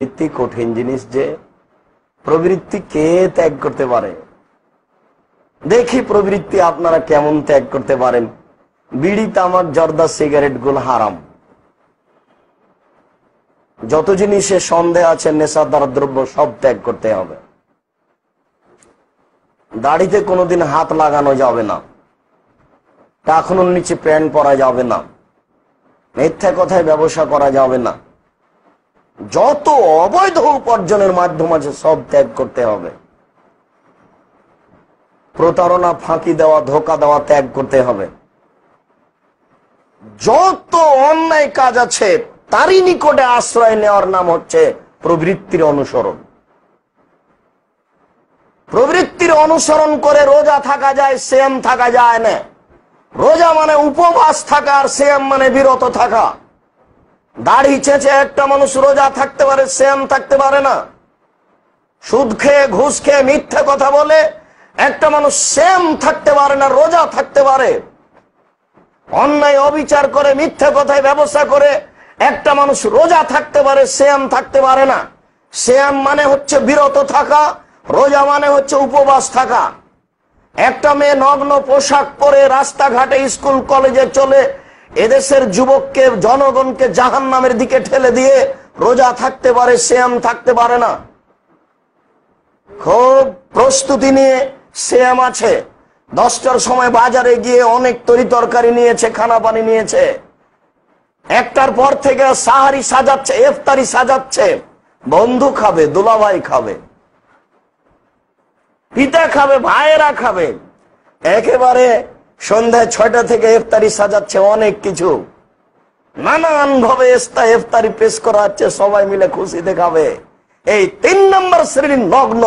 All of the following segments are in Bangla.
প্রবৃত্তি কঠিন জিনিস যে, প্রবৃত্তি কে ত্যাগ করতে পারে? দেখি প্রবৃত্তি আপনারা কেমন ত্যাগ করতে পারেন। বিড়ি তামাক জর্দা, সিগারেট, গুলো হারাম। যত জিনিসে সন্দেহ আছে, নেশাদার দ্রব্য সব ত্যাগ করতে হবে। দাড়িতে কোনোদিন হাত লাগানো যাবে না। টাকুনোর নিচে প্যান্ট পরা যাবে না। মিথ্যা কথায় ব্যবসা করা যাবে না। যত অবৈধ উপার্জনের মাধ্যম আছে, সব ত্যাগ করতে হবে। প্রতারণা, ফাঁকি দেওয়া, ধোকা দেওয়া ত্যাগ করতে হবে। যত অন্যায় কাজ আছে, তারই নিকটে আশ্রয় নেওয়ার নাম হচ্ছে প্রবৃত্তির অনুসরণ। প্রবৃত্তির অনুসরণ করে রোজা থাকা যায় সেম থাকা যায় না। রোজা মানে উপবাস থাকা আর সেম মানে বিরত থাকা। দাড়ি চেঁচে একটা মানুষ রোজা থাকতে পারে সেম থাকতে পারে না। সুদ খেয়ে, ঘুষ খেয়ে, মিথ্যে কথা বলে একটা মানুষ সেম থাকতে পারে না, রোজা থাকতে পারে। অন্যায়, অবিচার করে, মিথ্যে কথায় ব্যবসা করে একটা মানুষ রোজা থাকতে পারে সেম থাকতে পারে না। সেম মানে হচ্ছে বিরত থাকা, রোজা মানে হচ্ছে উপবাস থাকা। একটা মেয়ে নগ্ন পোশাক পরে রাস্তাঘাটে স্কুল, কলেজে চলে এদেশের যুবককে, জনগণকে জাহান নামের দিকে ঠেলে দিয়ে রোজা থাকতে পারে শ্যাম থাকতে পারে না। খুব প্রস্তুতি নিয়ে শ্যাম আছে। দশটার সময় বাজারে গিয়ে অনেক তরি তরকারি নিয়েছে, খানা পানি নিয়েছে। একটার পর থেকে সাহারি সাজাচ্ছে এফতারি সাজাচ্ছে। বন্ধু খাবে, দুলাভাই খাবে। পিতা খাবে, ভাইয়েরা খাবে। একেবারে সন্ধ্যায় ছয়টা থেকে ইফতারি সাজাচ্ছে অনেক কিছু। নানান ভাবে ইফতারি পেশ করা হচ্ছে সবাই মিলে খুশি দেখাবে। এই তিন নম্বর শ্রেণির নগ্ন,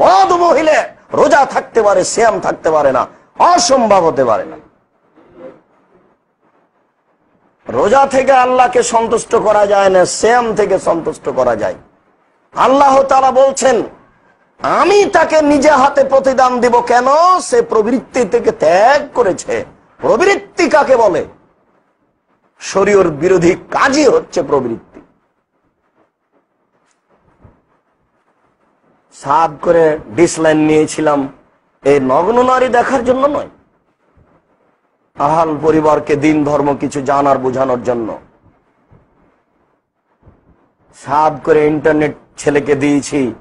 বদ মহিলা রোজা থাকতে পারে শ্যাম থাকতে পারে না, অসম্ভব হতে পারে না। রোজা থেকে আল্লাহকে সন্তুষ্ট করা যায় না শ্যাম থেকে সন্তুষ্ট করা যায়। আল্লাহ তারা বলছেন আমি তাকে নিজে হাতে প্রতিদান দিব কেন? সে প্রবৃত্তি থেকে ত্যাগ করেছে। প্রবৃত্তি কাকে বলে? শরীর বিরোধী কাজই হচ্ছে প্রবৃত্তি। সাদ করে ডিসলাইন নিয়েছিলাম। এই নগ্ন নারী দেখার জন্য নয়। আহাল পরিবারকে দিন ধর্ম কিছু জানার বোঝানোর জন্য। সাদ করে ইন্টারনেট ছেলেকে দিয়েছি।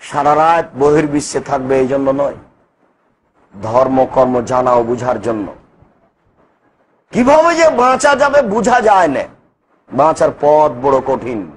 সারা রাত বহির্বিশ্বে থাকবে এই জন্য নয়। ধর্ম, কর্ম, জানা ও বুঝার জন্য। কীভাবে যে বাঁচা যাবে বুঝা যায় না। বাঁচার পথ বড় কঠিন।